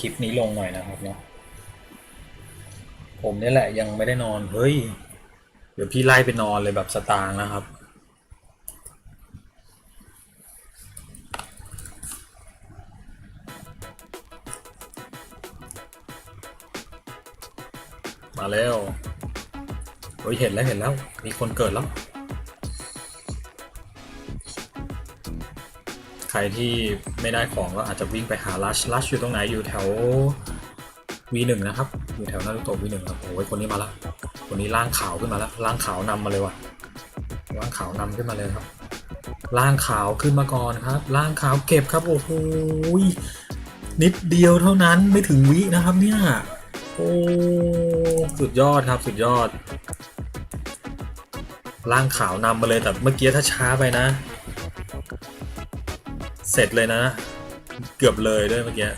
คลิปนี้ลงหน่อยนะครับเนาะผมนี่แหละยังไม่ได้นอน เฮ้ย เดี๋ยวพี่ไล่ไปนอนเลยแบบสตางนะครับ มาแล้ว เฮ้ย เห็นแล้วเห็นแล้ว มีคนเกิดแล้ว ใครที่ไม่ได้ของก็อาจจะวิ่งไปหาลัชลัชอยู่ตรงไหนอยู่แถว V1 นะครับ อยู่แถวนารุโตะ V1 ครับโอ้ยคนนี้มาละคนนี้ร่างขาวขึ้นมาแล้วร่างขาวนำมาเลยว่ะร่างขาวนำขึ้นมาเลยครับร่างขาวขึ้นมาก่อนครับร่างขาวเก็บครับโอ้โหนิดเดียวเท่านั้นไม่ถึงวินะครับเนี่ยโอ้สุดยอดครับสุดยอดร่างขาวนำมาเลยแต่เมื่อกี้ถ้าช้าไปนะ เสร็จเลยนะ เกือบเลยด้วยเมื่อกี้